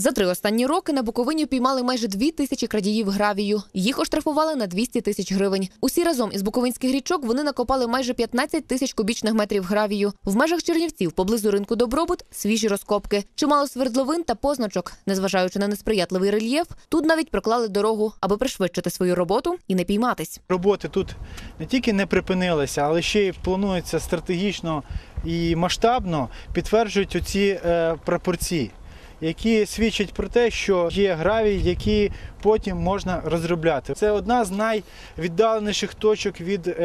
За три останні роки на Буковині піймали майже дві тисячі крадіїв гравію. Їх оштрафували на 200 тисяч гривень. Усі разом із буковинських річок вони накопали майже 15 тисяч кубічних метрів гравію. В межах Чернівців, поблизу ринку Добробут, свіжі розкопки. Чимало свердловин та позначок. Незважаючи на несприятливий рельєф, тут навіть проклали дорогу, аби пришвидшити свою роботу і не пійматись. Роботи тут не тільки не припинилися, але ще й плануються стратегічно і масштабно підтверджують оці е, прапорці, які свідчать про те, що є гравій, які потім можна розробляти. Це одна з найвіддаленіших точок від.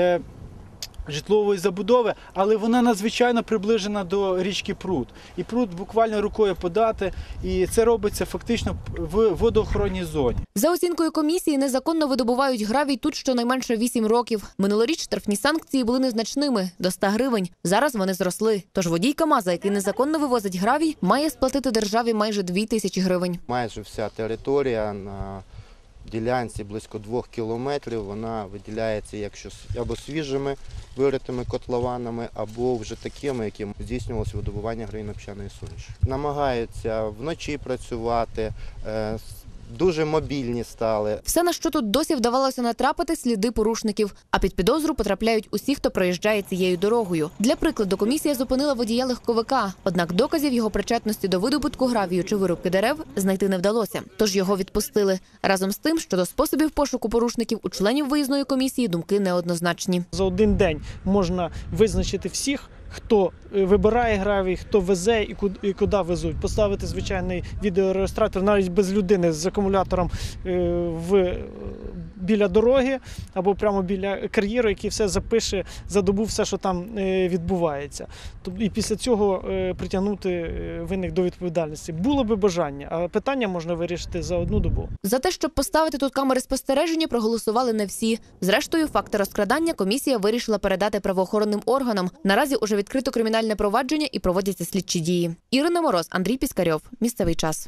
Житлової забудови, але вона надзвичайно приближена до річки Пруд. І пруд буквально рукою подати, і це робиться фактично в водоохоронній зоні. За оцінкою комісії, незаконно видобувають гравій тут щонайменше 8 років. Минулоріч штрафні санкції були незначними до 100 гривень. Зараз вони зросли. Тож водій КАМАЗа, який незаконно вивозить гравій, має сплатити державі майже 2 тисячі гривень. Майже вся територія на ділянці близько двох кілометрів вона виділяється якщо або свіжими виритими котлованами, або вже такими, яким здійснювалося видобування гравійно-піщаної суміші. Намагаються вночі працювати, е, дуже мобільні стали. Все, на що тут досі вдавалося натрапити сліди порушників. А під підозру потрапляють усі, хто проїжджає цією дорогою. Для прикладу, комісія зупинила водія легковика. Однак доказів його причетності до видобутку гравію чи вирубки дерев знайти не вдалося. Тож його відпустили. Разом з тим, щодо способів пошуку порушників у членів виїзної комісії думки неоднозначні. За один день можна визначити всіх, хто е, вибирає гравій, хто везе і куди, і куди везуть. Поставити звичайний відеореєстратор навіть без людини з акумулятором е, в, е, біля дороги або прямо біля кар'єру, який все запише за добу все, що там відбувається. І після цього притягнути винних до відповідальності. Було би бажання, а питання можна вирішити за одну добу. За те, щоб поставити тут камери спостереження, проголосували не всі. Зрештою, факти розкрадання комісія вирішила передати правоохоронним органам. Наразі уже відкрито кримінальне провадження і проводяться слідчі дії. Ірина Мороз, Андрій Піскарьов. Місцевий час.